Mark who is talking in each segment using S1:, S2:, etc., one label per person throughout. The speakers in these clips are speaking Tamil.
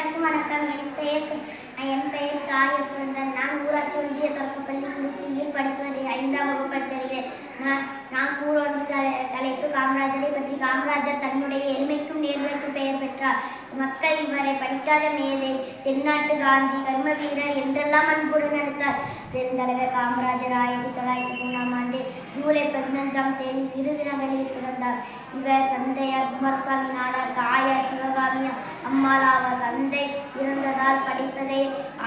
S1: எல்லாருக்கும் வணக்கம். என் பெயர் என் பெயர் காயஸ்வந்தன் நான் ஊராட்சி ஒன்றிய தொடக்கப்பள்ளி குறிச்சியில் படித்து வருகிறேன் ஐந்தாம் வகுப்பு படித்து வருகிறேன் நான் நான் கூற வந்த தலை- தலைப்பு காமராஜர் தன்னுடைய எளிமைக்கும் நேர்மைக்கும் பெயர் பெற்றார். மக்கள் இவரை படிக்காத மேதை தென்னாட்டு காந்தி கர்ம வீரர் என்றெல்லாம் அன்புடன் நடத்தார். பெருந்தலைவர் காமராஜர் ஆயிரத்தி தொள்ளாயிரத்தி மூணாம் ஆண்டு ஜூலை பதினஞ்சாம் தேதி விருதுநகரில் பிறந்தார். இவர் தந்தையார் குமாரசாமி நாடார் தாயார் சிவகாமி அம்மாளாவார் தந்தை இறந்ததால் படிப்பதை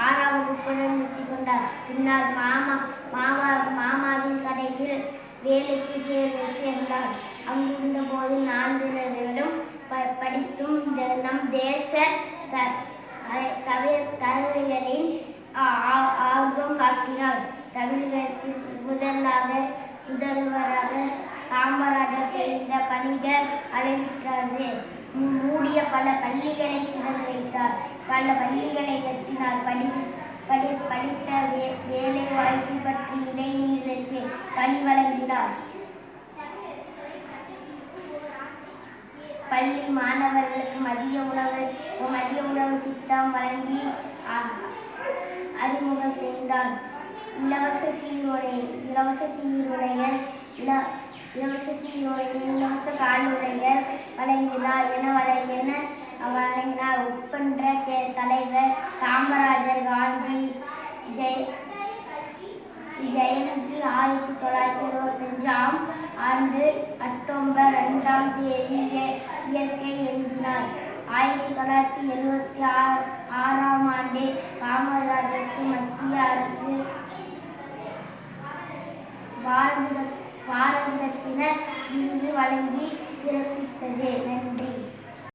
S1: ஆறாம் வகுப்புடன் நிறுத்தி கொண்டார். பின்னர் மாமா மாமா மாமாவின் கடையில் வேலைக்கு சேர் சேர்ந்தார் அங்கிருந்த தேச த த- தவிர ஆர்வம் காட்டினார். தமிழகத்தில் முதலாக முதல்வராக காமராஜர் செய்த பணிகள் அளவிற்றது. மூடிய பல பள்ளிகளை திறந்து வைத்தார். பல பள்ளிகளை கட்டினார். படி படி படித்த வே வேலை வாய்ப்பு பற்றி இளைஞர்களுக்கு பணி வழங்கினார். பள்ளி மாணவர்களுக்கு மதிய உணவு திட்டம் வழங்கி அ- அறிமுகம் செய்தார். இலவச சீருடை இலவச சீருடைகள் இல இலவச சீருடைகள் இலவச காலுடைகள் வழங்கினார். என வழ என வழங்கினார். ஒப்பன்ற தலைவர் காமராஜர் காந்தி ஜெய ஜெயந்தி ஆயிரத்தி தொள்ளாயிரத்தி இருபத்தஞ்சாம் ஆண்டு அக்டோபர் ரெண்டாம் தேதி இய- இயற்கை எழுதினார் ஆயிரத்தி தொள்ளாயிரத்தி எழுபத்தி ஆறு ஆறாம் ஆண்டு காமராஜருக்கு மத்திய அரசு பாரத பாரத விருது வழங்கி சிறப்பித்தது. நன்றி.